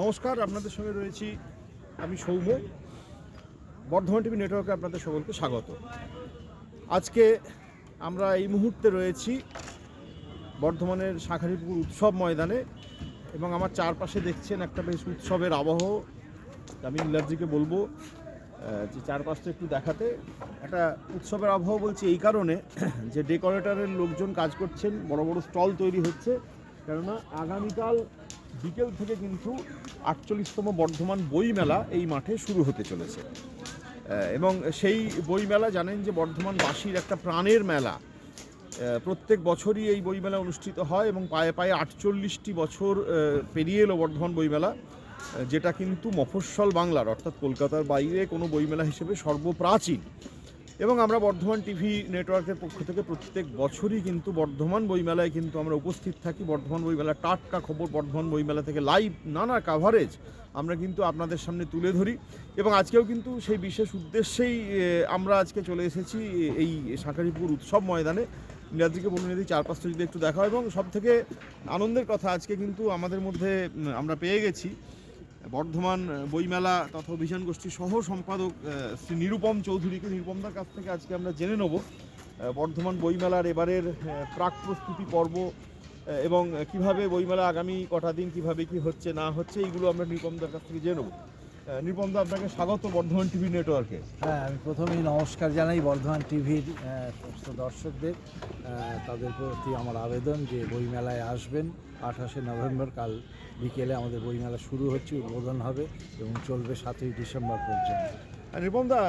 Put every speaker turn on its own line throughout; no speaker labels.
নমস্কার, আপনাদের সঙ্গে রয়েছি আমি সৌম্য। বর্ধমান টিভি নেটওয়ার্কে আপনাদের সকলকে স্বাগত। আজকে আমরা এই মুহূর্তে রয়েছি বর্ধমানের শাঁখারিপুর উৎসব ময়দানে এবং আমার চারপাশে দেখছেন একটা বেশ উৎসবের আবহ। আমি ইংরাজিকে বলব যে চারপাশটা একটু দেখাতে। একটা উৎসবের আবহাওয়া বলছি এই কারণে যে ডেকোরেটরের লোকজন কাজ করছেন, বড় বড় স্টল তৈরি হচ্ছে। কেননা আগামীকাল বিকেল থেকে কিন্তু আটচল্লিশতম বর্ধমান বইমেলা এই মাঠে শুরু হতে চলেছে। এবং সেই বইমেলা জানেন যে বর্ধমানবাসীর একটা প্রাণের মেলা। প্রত্যেক বছরই এই বইমেলা অনুষ্ঠিত হয় এবং পায়ে পায়ে আটচল্লিশটি বছর পেরিয়ে এলো বর্ধমান বইমেলা যেটা কিন্তু মফস্বল বাংলার, অর্থাৎ কলকাতার বাইরে কোনো বইমেলা হিসেবে সর্বপ্রাচীন। এবং আমরা বর্ধমান টিভি নেটওয়ার্কের পক্ষ থেকে প্রত্যেক বছরই কিন্তু বর্ধমান বইমেলায় কিন্তু আমরা উপস্থিত থাকি। বর্ধমান বইমেলা, টাটকা খবর বর্ধমান বইমেলা থেকে লাইভ নানা কাভারেজ আমরা কিন্তু আপনাদের সামনে তুলে ধরি। এবং আজকেও কিন্তু সেই বিশেষ উদ্দেশ্যেই আমরা আজকে চলে এসেছি এই শাঁখারিপুর উৎসব ময়দানে। ইংরাজিকে বলুন যদি চারপাশটা যদি একটু দেখা হয় এবং সব থেকে আনন্দের কথা আজকে কিন্তু আমাদের মধ্যে আমরা পেয়ে গেছি। বর্ধমান বইমেলা তথা অভিযান গোষ্ঠীর সহ সম্পাদক শ্রী নিরুপম চৌধুরীকে, নিরুপমদার কাছ থেকে আজকে আমরা জেনে নেব বর্ধমান বইমেলার এবারের প্রাক প্রস্তুতি পর্ব এবং কীভাবে বইমেলা আগামী কটা দিন, কীভাবে কি হচ্ছে, না হচ্ছে, এইগুলো আমরা নিরুপমদার কাছ থেকে জেনে নেব। নিরুপমদা আপনাকে স্বাগত বর্ধমান টিভি নেটওয়ার্কে।
হ্যাঁ আমি প্রথমেই নমস্কার জানাই বর্ধমান টিভির সমস্ত দর্শকদের তাদের প্রতি আমার আবেদন যে বইমেলায় আসবেন। আঠাশে নভেম্বর কাল বিকেলে আমাদের বইমেলা শুরু হচ্ছে উদ্বোধন হবে এবং চলবে সাতই ডিসেম্বর পর্যন্ত।
আর নিরুপমদা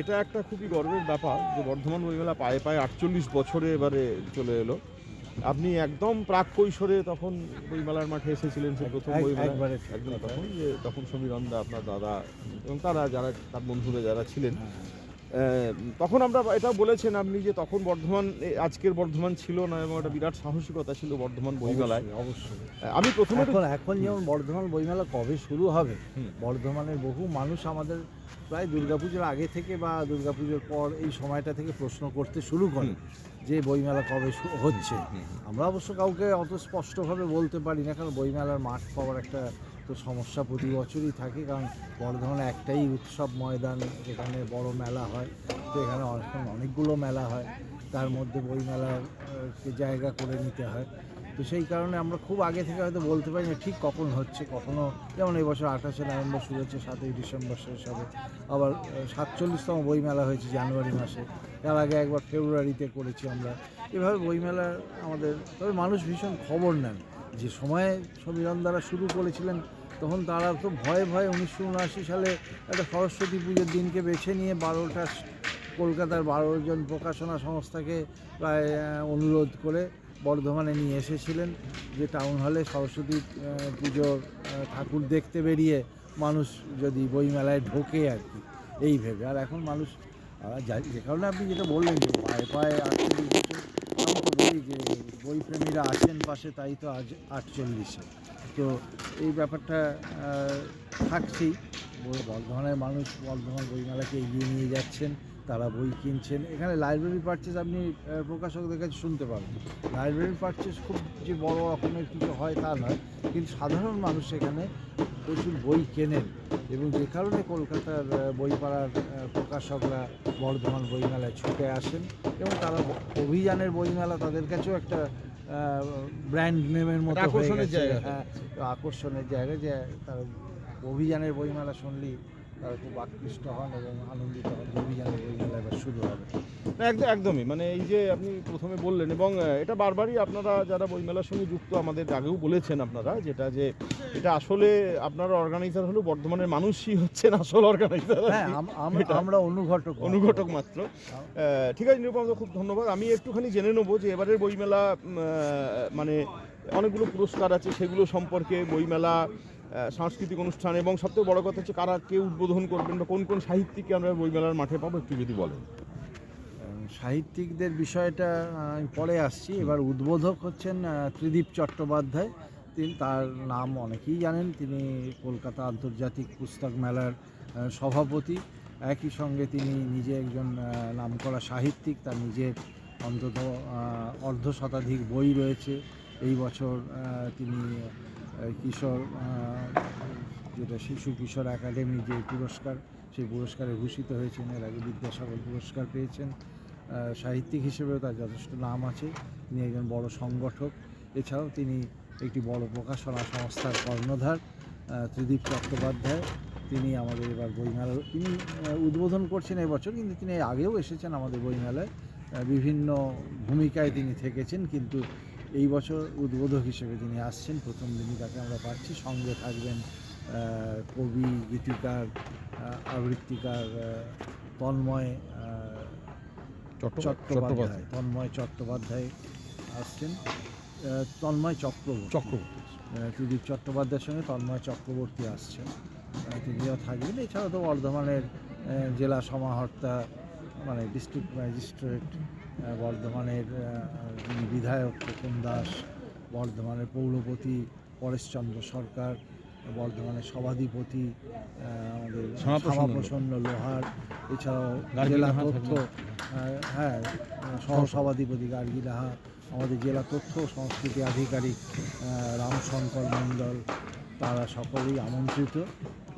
এটা একটা খুবই গর্বের ব্যাপার যে বর্ধমান বইমেলা পায়ে পায়ে আটচল্লিশ বছরে এবারে চলে এলো। আপনি একদম প্রাক কৈশোরে তখন বইমেলার মাঠে এসেছিলেন সেই প্রথম বইমেলা? একদম তখন যে তখন সমীরণ দা আপনার দাদা এবং তারা যারা তার বন্ধুরা যারা ছিলেন তখন আমরা এটাও বলেছেন আপনি যে তখন বর্ধমান আজকের বর্ধমান ছিল না এবং একটা বিরাট সাহসিকতা ছিল বর্ধমান বইমেলায়।
অবশ্যই,
আমি প্রথমে
এখন এখন যেমন বর্ধমান বইমেলা কবে শুরু হবে। বর্ধমানের বহু মানুষ আমাদের প্রায় দুর্গাপুজোর আগে থেকে বা দুর্গাপুজোর পর এই সময়টা থেকে প্রশ্ন করতে শুরু করে। যে বইমেলা কবে হচ্ছে। আমরা অবশ্য কাউকে অত স্পষ্টভাবে বলতে পারি না, কারণ বইমেলার মাঠ পাওয়ার একটা তো সমস্যা প্রতি বছরই থাকে, কারণ বর্ধমানে একটাই উৎসব ময়দান, যেখানে বড় মেলা হয়। তো এখানে এখন অনেকগুলো মেলা হয়। তার মধ্যে বইমেলার জায়গা করে নিতে হয়। তো সেই কারণে আমরা খুব আগে থেকে হয়তো বলতে পারি না ঠিক কখন হচ্ছে, কখনো। যেমন এই বছর আঠাশে নভেম্বর শুরু হচ্ছে, সাতই ডিসেম্বর শেষ হবে। আবার সাতচল্লিশতম বইমেলা হয়েছে জানুয়ারি মাসে। তার আগে একবার ফেব্রুয়ারিতে করেছি আমরা। এভাবে বইমেলা আমাদের, তবে মানুষ ভীষণ খবর নেন। যে সময়ে সমীরণ দ্বারা শুরু করেছিলেন, তখন তারা তো ভয়ে ভয়ে উনিশশো উনআশি সালে একটা সরস্বতী পুজোর দিনকে বেছে নিয়ে বারোটা কলকাতার বারো জন প্রকাশনা সংস্থাকে প্রায় অনুরোধ করে বর্ধমানে নিয়ে এসেছিলেন যে টাউন হলে সরস্বতী পুজোর ঠাকুর দেখতে বেরিয়ে মানুষ যদি বইমেলায় ঢোকে আর কি, এই ভেবে। আর এখন মানুষ যে কারণে আপনি যেটা বললেন যে পায়ে পায়ে আটচল্লিশ তো বলি যে বইপ্রেমীরা আছেন পাশে, তাই তো আজ আটচল্লিশে। তো এই ব্যাপারটা থাকছেই। বর্ধমানের মানুষ বর্ধমান বইমেলাকে এগিয়ে নিয়ে যাচ্ছেন। তারা বই কিনছেন। এখানে লাইব্রেরি পারচেস আপনি প্রকাশকদের কাছে শুনতে পাবেন। লাইব্রেরি পারচেস খুব যে বড় রকমের কিছু হয় তা নয় কিন্তু সাধারণ মানুষ এখানে প্রচুর বই কেনেন এবং যে কারণে কলকাতার বইপাড়ার প্রকাশকরা বর্ধমান বইমেলায় ছুটে আসেন এবং তারা অভিযানের বইমেলা তাদের কাছেও একটা ব্র্যান্ড নেমের মতো
আকর্ষণের জায়গা।
হ্যাঁ আকর্ষণের জায়গা যে তারা অভিযানের বইমেলা শুনলেই তারা খুব আকৃষ্ট হন এবং আনন্দিত হন যে এবার শুরু হবে
একদম একদমই মানে এই যে আপনি প্রথমে বললেন এবং এটা বারবারই আপনারা যারা বইমেলার সঙ্গে যুক্ত আমাদের আগেও বলেছেন আপনারা যেটা যে এটা আসলে আপনারা অর্গানাইজার হলো বর্ধমানের মানুষই হচ্ছেন আসল অর্গানাইজার
হ্যাঁ। আমরা অনুঘটক।
অনুঘটক মাত্র ঠিক আছে নিরুপম খুব ধন্যবাদ আমি একটুখানি জেনে নেব যে এবারের বইমেলা মানে অনেকগুলো পুরস্কার আছে সেগুলো সম্পর্কে বইমেলা সাংস্কৃতিক অনুষ্ঠান এবং সবথেকে বড় কথা হচ্ছে কারা কে উদ্বোধন করবেন বা কোন কোন সাহিত্যিককে আমরা বইমেলার মাঠে পাবো, একটু যদি বলেন।
সাহিত্যিকদের বিষয়টা পরে আসছি। এবার উদ্বোধক হচ্ছেন ত্রিদীপ চট্টোপাধ্যায়। তিনি তার নাম অনেকেই জানেন। তিনি কলকাতা আন্তর্জাতিক পুস্তক মেলার সভাপতি। একই সঙ্গে তিনি নিজে একজন নামকরা সাহিত্যিক। তার নিজের অন্তত অর্ধ শতাধিক বই রয়েছে। এই বছর তিনি কিশোর যেটা শিশু কিশোর একাডেমি যে পুরস্কার, সেই পুরস্কারে ভূষিত হয়েছেন। এর আগে বিদ্যাসাগর পুরস্কার পেয়েছেন। সাহিত্যিক হিসেবেও তার যথেষ্ট নাম আছে। তিনি একজন বড় সংগঠক। এছাড়াও তিনি একটি বড় প্রকাশনা সংস্থার কর্ণধার ত্রিদীপ চট্টোপাধ্যায়। তিনি আমাদের এবার বইমেলা তিনি উদ্বোধন করছেন এবছর, কিন্তু তিনি আগেও এসেছেন আমাদের বইমেলায়। বিভিন্ন ভূমিকায় তিনি থেকেছেন, কিন্তু এই বছর উদ্বোধক হিসেবে তিনি আসছেন প্রথম দিনই তাকে আমরা পাচ্ছি। সঙ্গে থাকবেন কবি গীতিকার আবৃত্তিকার তন্ময় চট্টোপাধ্যায়। তন্ময় চট্টোপাধ্যায় আসছেন। তন্ময় চক্রবর্তী।
চক্রবর্তী।
ত্রিদীপ চট্টোপাধ্যায়ের সঙ্গে তন্ময় চক্রবর্তী আসছেন। তিনিও থাকবেন। এছাড়াও তো বর্ধমানের জেলা সমাহর্তা মানে ডিস্ট্রিক্ট ম্যাজিস্ট্রেট বর্ধমানের বিধায়ক খোকন দাস বর্ধমানের পৌরপতি পরেশচন্দ্র সরকার বর্ধমানের সভাধিপতি আমাদের
শ্যামাপ্রসন্ন
লোহার এছাড়াও জেলা তথ্য হ্যাঁ সহসভাধিপতি গার্গী লাহা আমাদের জেলা তথ্য সংস্কৃতি আধিকারিক রামশঙ্কর মণ্ডল তারা সকলেই আমন্ত্রিত।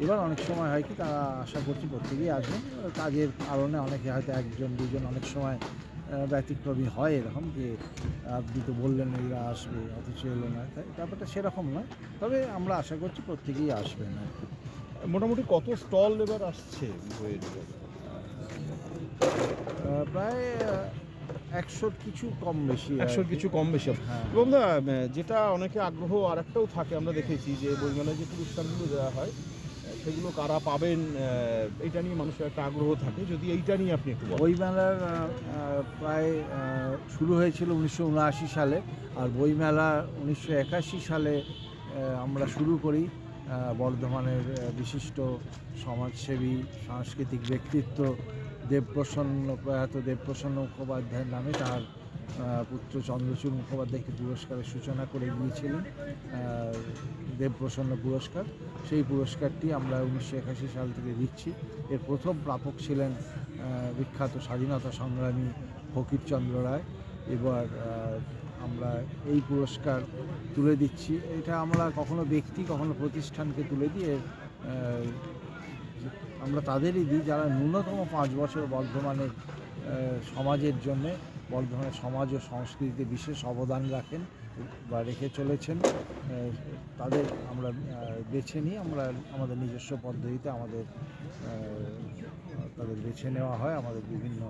এবার অনেক সময় হয় কি তারা আশা করছি প্রত্যেকেই আসবেন কাজের কারণে অনেকে হয়তো একজন দুজন অনেক সময় ব্যতিক্রমী হয় এরকম যে আপনি তো বললেন এরা আসবে অথচ এলো না। তাই ব্যাপারটা সেরকম নয়। তবে আমরা আশা করছি প্রত্যেকেই আসবেন আর কি।
মোটামুটি কত স্টল এবার আসছে বইয়ের
প্রায় একশোর কিছু কম বেশি
একশোর কিছু কম বেশি।
হ্যাঁ।
এবং যেটা অনেকে আগ্রহ আরেকটাও থাকে আমরা দেখেছি যে বইমেলায় যে পুরস্কারগুলো দেওয়া হয় সেগুলো কারা পাবেন এটা নিয়ে মানুষের একটা আগ্রহ থাকে। যদি এইটা নিয়ে আপনি একটু
আহ, আহ, প্রায় শুরু হয়েছিল উনিশশো উনআশি সালে আর বইমেলা উনিশশো একাশি সালে আমরা শুরু করি বর্ধমানের বিশিষ্ট সমাজসেবী সাংস্কৃতিক ব্যক্তিত্ব দেবপ্রসন্ন প্রয়াত দেবপ্রসন্ন মুখোপাধ্যায়ের নামে তার পুত্র চন্দ্রচূড় মুখোপাধ্যায়কে পুরস্কারের সূচনা করে গিয়েছিলেন। দেবপ্রসন্ন পুরস্কার। সেই পুরস্কারটি আমরা উনিশশো একাশি সাল থেকে দিচ্ছি। এর প্রথম প্রাপক ছিলেন বিখ্যাত স্বাধীনতা সংগ্রামী ফকিরচন্দ্র রায়। এবার আমরা এই পুরস্কার তুলে দিচ্ছি। এটা আমরা কখনো ব্যক্তি, কখনো প্রতিষ্ঠানকে তুলে দিয়ে আমরা তাদেরই দিই যারা ন্যূনতম পাঁচ বছর বর্ধমানের সমাজের জন্যে বর্ধমানের সমাজ ও সংস্কৃতিতে বিশেষ অবদান রাখেন বা রেখে চলেছেন। তাদের আমরা বেছে নিই আমরা আমাদের নিজস্ব পদ্ধতিতে আমাদের তাদের বেছে নেওয়া হয়। আমাদের বিভিন্ন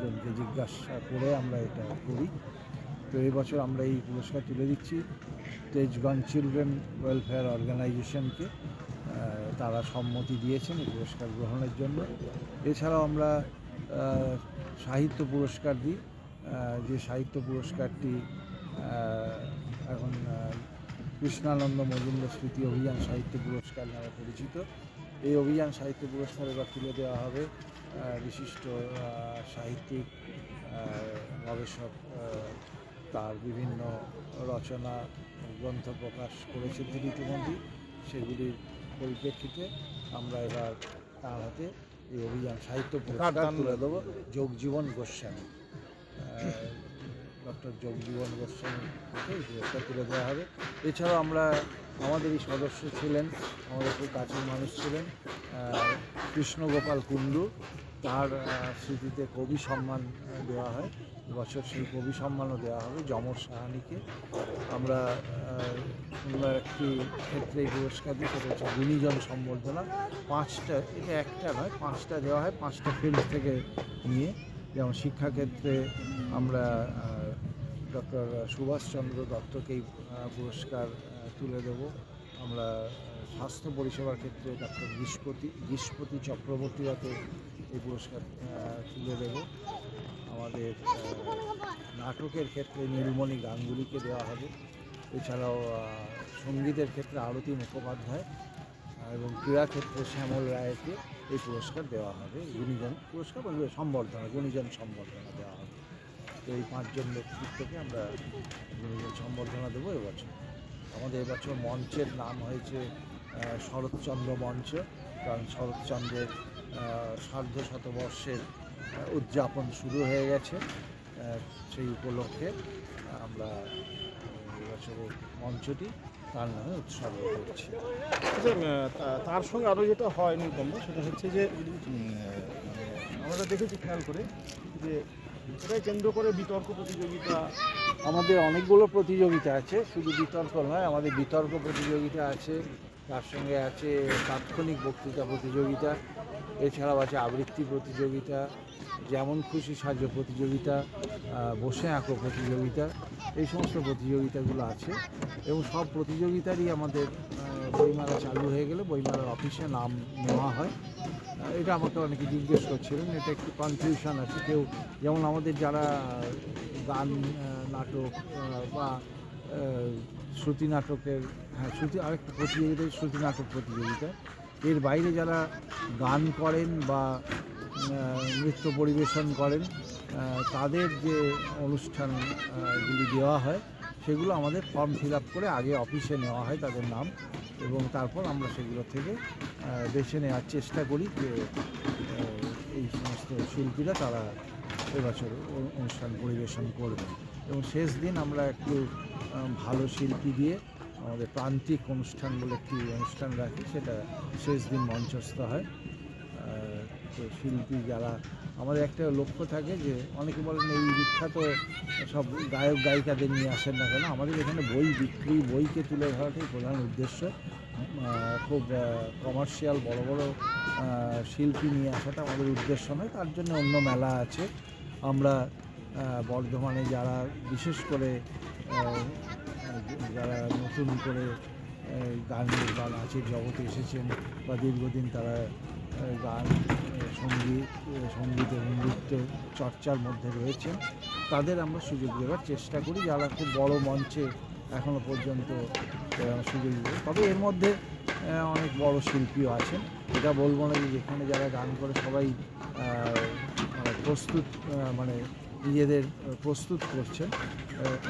জনকে জিজ্ঞাসা করে আমরা এটা করি। তো এই বছর আমরা এই পুরস্কার তুলে দিচ্ছি তেজগঞ্জ চিলড্রেন ওয়েলফেয়ার অর্গানাইজেশনকে তারা সম্মতি দিয়েছেন এই পুরস্কার গ্রহণের জন্য। এছাড়াও আমরা সাহিত্য পুরস্কার দিই। যে সাহিত্য পুরস্কারটি এখন কৃষ্ণানন্দ মজুমদার স্মৃতি অভিযান সাহিত্য পুরস্কার নামে পরিচিত। এই অভিযান সাহিত্য পুরস্কার এবার তুলে দেওয়া হবে বিশিষ্ট সাহিত্যিক গবেষক তার বিভিন্ন রচনা গ্রন্থ প্রকাশ করেছেন তিনি ইতিমধ্যেই। সেগুলির পরিপ্রেক্ষিতে আমরা এবার তার হাতে এই অভিযান সাহিত্য পুরস্কার তুলে দেবো যোগজীবন গোস্বামী। ডক্টর যোগজীবন গোস্বামী এই পুরস্কার তুলে দেওয়া হবে। এছাড়াও আমরা, আমাদেরই সদস্য ছিলেন, আমাদের খুব কাছের মানুষ ছিলেন কৃষ্ণগোপাল কুণ্ডু। তার স্মৃতিতে কবি সম্মান দেওয়া হয়। এবছর সেই কবি সম্মানও দেওয়া হবে যমর সাহানিকে। আমরা একটি ক্ষেত্রে পুরস্কার দিই, সেটা হচ্ছে গুণীজন সম্বর্ধনা। পাঁচটা, এটা একটা নয়, পাঁচটা দেওয়া হয়, পাঁচটা ফিল্ড থেকে নিয়ে। যেমন শিক্ষাক্ষেত্রে আমরা ডক্টর সুভাষচন্দ্র দত্তকেই পুরস্কার তুলে দেব। আমরা স্বাস্থ্য পরিষেবার ক্ষেত্রে ডক্টর গিষ্পতি গিষ্পতি চক্রবর্তী হাতে এই পুরস্কার তুলে দেব। আমাদের নাটকের ক্ষেত্রে নীলমণি গাঙ্গুলিকে দেওয়া হবে। এছাড়াও সঙ্গীতের ক্ষেত্রে আরতি মুখোপাধ্যায়। এবং ক্রীড়া ক্ষেত্রে শ্যামল রায়কে এই পুরস্কার দেওয়া হবে, গুণীজন পুরস্কার বলবে সম্বর্ধনা, গুণীজন সম্বর্ধনা দেওয়া হবে। তো এই পাঁচজন ব্যক্তিত্বকে আমরা গুণীজন সম্বর্ধনা দেবো এবছর। আমাদের এবছর মঞ্চের নাম হয়েছে শরৎচন্দ্র মঞ্চ, কারণ শরৎচন্দ্রের সার্ধ শতবর্ষের উদযাপন শুরু হয়ে গেছে সেই উপলক্ষে আমরা এবছরের মঞ্চটি তার নামে উৎসর্গ করছি
আচ্ছা তার সঙ্গে আরও যেটা হয় নিকম্ব সেটা হচ্ছে যে আমরা দেখেছি খেয়াল করে যে, এটাই কেন্দ্র করে বিতর্ক প্রতিযোগিতা।
আমাদের অনেকগুলো প্রতিযোগিতা আছে, শুধু বিতর্ক নয়, আমাদের বিতর্ক প্রতিযোগিতা আছে, তার সঙ্গে আছে তাৎক্ষণিক বক্তৃতা প্রতিযোগিতা। এছাড়াও আছে আবৃত্তি প্রতিযোগিতা, যেমন খুশি সাহায্য প্রতিযোগিতা বসে আঁকো প্রতিযোগিতা, এই সমস্ত প্রতিযোগিতাগুলো আছে। এবং সব প্রতিযোগিতারই আমাদের বইমেলা চালু হয়ে গেলে বইমেলার অফিসে নাম নেওয়া হয়। এটা আমাকে অনেকে জিজ্ঞেস করছিলেন, এটা একটু কনফিউশন আছে। কেউ, যেমন আমাদের যারা গান নাটক বা শ্রুতি নাটকের হ্যাঁ শ্রুতি, আরেকটা প্রতিযোগিতা, শ্রুতি নাটক প্রতিযোগিতা। এর বাইরে যারা গান করেন বা নৃত্য পরিবেশন করেন তাদের যে অনুষ্ঠানগুলি দেওয়া হয়, সেগুলো আমাদের ফর্ম ফিল করে আগে অফিসে নেওয়া হয় তাদের নাম এবং তারপর আমরা সেগুলো থেকে বেছে নেওয়ার চেষ্টা করি যে এই সমস্ত শিল্পীরা তারা এবছর অনুষ্ঠান পরিবেশন করবেন। এবং শেষ দিন আমরা একটু ভালো শিল্পী দিয়ে আমাদের প্রান্তিক অনুষ্ঠান বলে একটি অনুষ্ঠান রাখি, সেটা শেষ দিন মঞ্চস্থ হয়। তো শিল্পী যারা, আমাদের একটা লক্ষ্য থাকে যে, অনেকে বলেন এই বিখ্যাত সব গায়ক, গায়িকাদের নিয়ে আসেন না কেন, আমাদের এখানে বই বিক্রি, বইকে তুলে ধরাটাই প্রধান উদ্দেশ্য। খুব কমার্শিয়াল বড় বড় শিল্পী নিয়ে আসাটা আমাদের উদ্দেশ্য নয়, তার জন্য অন্য মেলা আছে। আমরা বর্ধমানে যারা, বিশেষ করে যারা নতুন করে গানের বা নাচের জগতে এসেছেন বা দীর্ঘদিন তারা গান সংগীত সংগীত এবং নৃত্য চর্চার মধ্যে রয়েছেন, তাদের আমরা সুযোগ দেওয়ার চেষ্টা করি। যারা খুব বড় মঞ্চে এখনও পর্যন্ত সুযোগ দেবে তবে এর মধ্যে অনেক বড় শিল্পীও আছেন। এটা বলব না যে যেখানে যারা গান করে সবাই মানে প্রস্তুত মানে নিজেদের প্রস্তুত করছেন।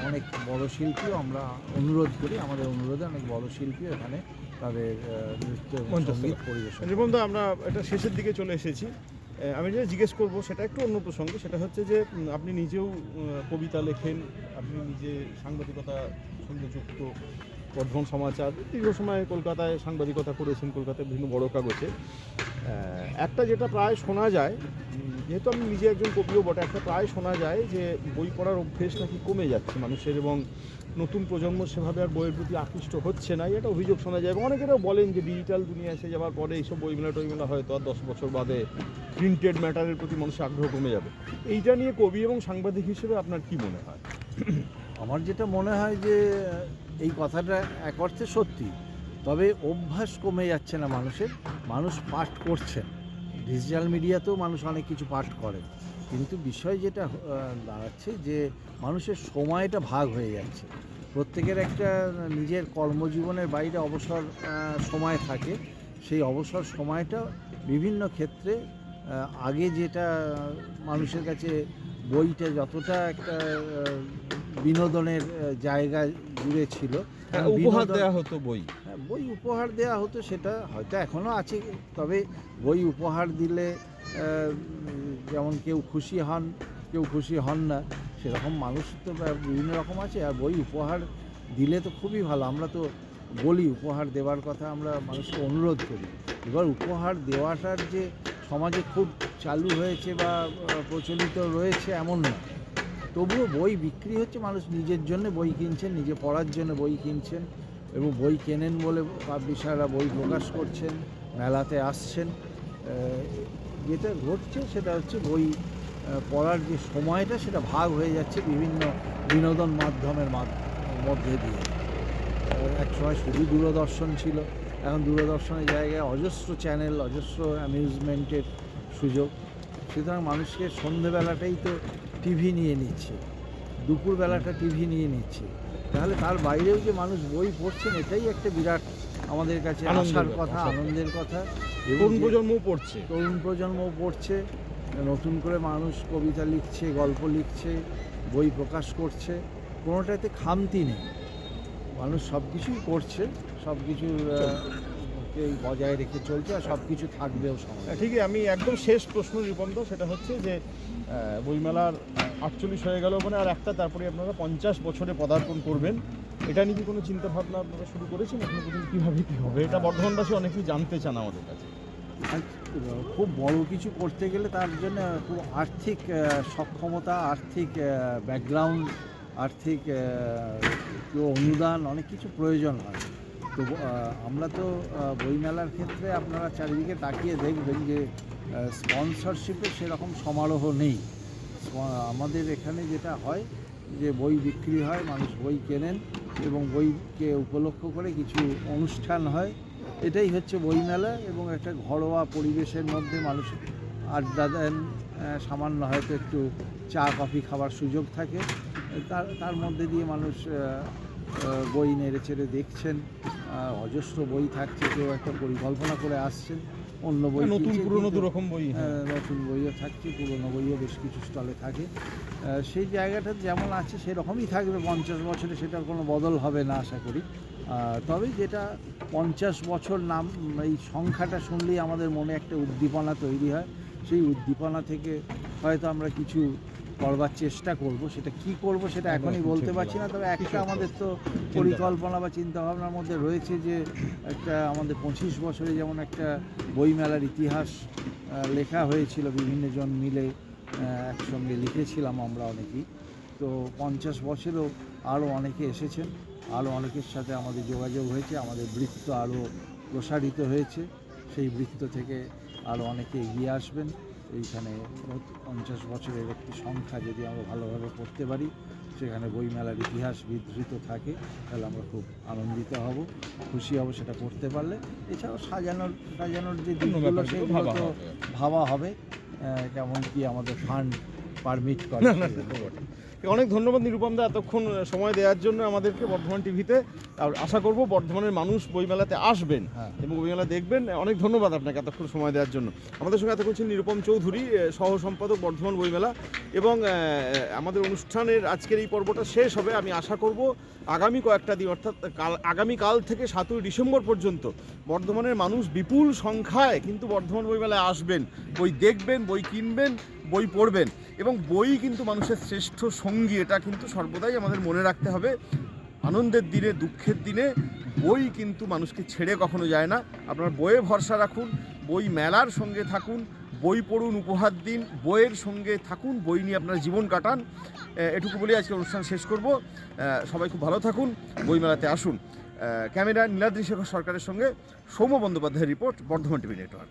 অনেক বড় শিল্পীও আমরা অনুরোধ করি আমাদের অনুরোধে অনেক বড় শিল্পী এখানে তাদের নৃত্য
সংগীত
পরিবেশন
নিবন্ধ আমরা এটা শেষের দিকে চলে এসেছি। আমি যেটা জিজ্ঞেস করব সেটা একটু অন্য প্রসঙ্গে সেটা হচ্ছে যে আপনি নিজেও কবিতা লেখেন আপনি নিজে সাংবাদিকতার সঙ্গে যুক্ত। বর্ধমান সমাচার, দীর্ঘ সময় কলকাতায় সাংবাদিকতা করেছেন কলকাতায় বিভিন্ন বড় কাগজে। একটা যেটা প্রায় শোনা যায় যেহেতু আমি নিজে একজন কবিও বটে, একটা প্রায় শোনা যায় যে বই পড়ার অভ্যেস নাকি কমে যাচ্ছে মানুষের এবং নতুন প্রজন্ম সেভাবে আর বইয়ের প্রতি আকৃষ্ট হচ্ছে না এটা অভিযোগ শোনা যায়। এবং অনেকেরাও বলেন যে ডিজিটাল দুনিয়া এসে যাওয়ার পরে এইসব বইমেলা টইমেলা হয়তো আর দশ বছর বাদে প্রিন্টেড ম্যাটারের প্রতি মানুষের আগ্রহ কমে যাবে। এইটা নিয়ে কবি এবং সাংবাদিক হিসেবে আপনার কি মনে হয়?
আমার যেটা মনে হয় যে, এই কথাটা এক অর্থে সত্যি। তবে অভ্যাস কমে যাচ্ছে না মানুষের, মানুষ পাঠ করছেন। ডিজিটাল মিডিয়াতেও মানুষ অনেক কিছু পাঠ করে কিন্তু বিষয় যেটা দাঁড়াচ্ছে যে, মানুষের সময়টা ভাগ হয়ে যাচ্ছে। প্রত্যেকের একটা নিজের কর্মজীবনের বাইরে অবসর সময় থাকে। সেই অবসর সময়টা বিভিন্ন ক্ষেত্রে আগে যেটা মানুষের কাছে বইটা যতটা একটা বিনোদনের জায়গা জুড়ে ছিল।
হ্যাঁ, উপহার দেওয়া হতো বই।
হ্যাঁ, বই উপহার দেওয়া হতো সেটা হয়তো এখনও আছে। তবে বই উপহার দিলে যেমন কেউ খুশি হন কেউ খুশি হন না সেরকম মানুষ তো বিভিন্ন রকম আছে। আর বই উপহার দিলে তো খুবই ভালো। আমরা তো বলি উপহার দেওয়ার কথা আমরা মানুষকে অনুরোধ করি। এবার উপহার দেওয়াটার যে সমাজে খুব চালু হয়েছে বা প্রচলিত রয়েছে এমন না। তবুও বই বিক্রি হচ্ছে, মানুষ নিজের জন্য বই কিনছেন, নিজে পড়ার জন্য বই কিনছেন এবং বই কেনেন বলে পাবলিশাররা বই প্রকাশ করছেন, মেলাতে আসছেন। যেটা ঘটছে সেটা হচ্ছে বই পড়ার যে সময়টা সেটা ভাগ হয়ে যাচ্ছে বিভিন্ন বিনোদন মাধ্যমের মাধ- মধ্যে দিয়ে। এক সময় শুধু দূরদর্শন ছিল, এখন দূরদর্শনের জায়গায় অজস্র চ্যানেল, অজস্র অ্যামিউজমেন্টের সুযোগ। সুতরাং মানুষকে সন্ধেবেলাটাই তো টিভি নিয়ে নিচ্ছে। দুপুরবেলাটা টিভি নিয়ে নিচ্ছে। তাহলে তার বাইরেও যে মানুষ বই পড়ছেন এটাই একটা বিরাট আমাদের কাছে আসার কথা আনন্দের কথা।
তরুণ প্রজন্মও পড়ছে।
তরুণ প্রজন্ম পড়ছে নতুন করে মানুষ কবিতা লিখছে গল্প লিখছে বই প্রকাশ করছে কোনোটাতে খামতি নেই। মানুষ সব কিছুই করছে সব কিছুর বজায় রেখে চলছে আর সব কিছু থাকবেও সমাজ
হ্যাঁ, ঠিকই আমি একদম শেষ প্রশ্ন নিবন্ধ সেটা হচ্ছে যে বইমেলার আটচল্লিশ হয়ে গেল মানে আর একটা তারপরে আপনারা পঞ্চাশ বছরে পদার্পণ করবেন এটা নিয়ে কি কোনো চিন্তা ভাবনা আপনারা শুরু করেছেন? পর্যন্ত কীভাবে কী হবে? এটা বর্ধমানবাসী অনেকেই জানতে চান আমাদের কাছে।
আর খুব বড় কিছু করতে গেলে তার জন্য খুব আর্থিক সক্ষমতা আর্থিক ব্যাকগ্রাউন্ড আর্থিক অনুদান অনেক কিছু প্রয়োজন হয়। তো আমরা তো বইমেলার ক্ষেত্রে আপনারা চারিদিকে তাকিয়ে দেখবেন যে স্পন্সরশিপে সেরকম সমারোহ নেই। আমাদের এখানে যেটা হয় যে, বই বিক্রি হয়, মানুষ বই কেনেন এবং বইকে উপলক্ষ করে কিছু অনুষ্ঠান হয়। এটাই হচ্ছে বইমেলা এবং একটা ঘরোয়া পরিবেশের মধ্যে মানুষ আড্ডা দেন। সামান্য হয়তো একটু চা, কফি খাবার সুযোগ থাকে। তার তার মধ্যে দিয়ে মানুষ বই নেড়ে চেড়ে দেখছেন অজস্র বই থাকছে কেউ একটা পরিকল্পনা করে আসছেন অন্য বই
নতুন পুরনো
কিন্তু-
দুরকম বই হ্যাঁ।
নতুন বইও থাকছে পুরনো বইও বেশ কিছু স্টলে থাকে। সেই জায়গাটা যেমন আছে সেরকমই থাকবে পঞ্চাশ বছরে সেটার কোনো বদল হবে না আশা করি। তবে যেটা পঞ্চাশ বছর নাম এই সংখ্যাটা শুনলেই আমাদের মনে একটা উদ্দীপনা তৈরি হয়। সেই উদ্দীপনা থেকে হয়তো আমরা কিছু করবার চেষ্টা করব সেটা কি করব সেটা এখনই বলতে পারছি না তবে একটা আমাদের তো পরিকল্পনা বা চিন্তা ভাবনার মধ্যে রয়েছে যে একটা আমাদের পঁচিশ বছরে যেমন একটা বইমেলার ইতিহাস লেখা হয়েছিল বিভিন্ন জন মিলে একসঙ্গে লিখেছিলাম আমরা অনেকেই। তো পঞ্চাশ বছরেও আরও অনেকে এসেছেন আরও অনেকের সাথে আমাদের যোগাযোগ হয়েছে আমাদের বৃত্ত আরও প্রসারিত হয়েছে সেই বৃত্ত থেকে আরও অনেকে এগিয়ে আসবেন। এইখানে পঞ্চাশ বছরের একটি সংখ্যা যদি আমরা ভালোভাবে পড়তে পারি সেখানে বইমেলার ইতিহাস বিধৃত থাকে তাহলে আমরা খুব আনন্দিত হব খুশি হব সেটা করতে পারলে এছাড়াও সাজানোর সাজানোর যে
দিনগুলো
দিকগুলো সেগুলো
ভাবা
তো
হবে।
ভাবা হবে কেমন কি আমাদের ফান্ড পারমিট করে।
অনেক ধন্যবাদ নিরুপম দা এতক্ষণ সময় দেওয়ার জন্য আমাদেরকে বর্ধমান টিভিতে। আর আশা করব বর্ধমানের মানুষ বইমেলাতে আসবেন
হ্যাঁ।
এবং বইমেলা দেখবেন। অনেক ধন্যবাদ আপনাকে এতক্ষণ সময় দেওয়ার জন্য। আমাদের সঙ্গে এতক্ষণ ছিলেন নিরুপম চৌধুরী সহ সম্পাদক বর্ধমান বইমেলা এবং আমাদের অনুষ্ঠানের আজকের এই পর্বটা শেষ হবে। আমি আশা করব আগামী কয়েকটা দিন অর্থাৎ কাল আগামীকাল থেকে সাতই ডিসেম্বর পর্যন্ত বর্ধমানের মানুষ বিপুল সংখ্যায় কিন্তু বর্ধমান বইমেলায় আসবেন। বই দেখবেন বই কিনবেন বই পড়বেন এবং বই কিন্তু মানুষের শ্রেষ্ঠ সঙ্গী, এটা কিন্তু সর্বদাই আমাদের মনে রাখতে হবে। আনন্দের দিনে, দুঃখের দিনে বই কিন্তু মানুষকে ছেড়ে কখনো যায় না। আপনার বইয়ে ভরসা রাখুন, বই মেলার সঙ্গে থাকুন, বই পড়ুন, উপহার দিন, বইয়ের সঙ্গে থাকুন, বই নিয়ে আপনার জীবন কাটান। এটুকু বলে আজকে অনুষ্ঠান শেষ করব। সবাই খুব ভালো থাকুন, বই মেলাতে আসুন। ক্যামেরা নীলাদ্রি শেখর সরকারের সঙ্গে সৌম্য বন্দ্যোপাধ্যায়ের রিপোর্ট, বর্ধমান টিভি নেটওয়ার্ক।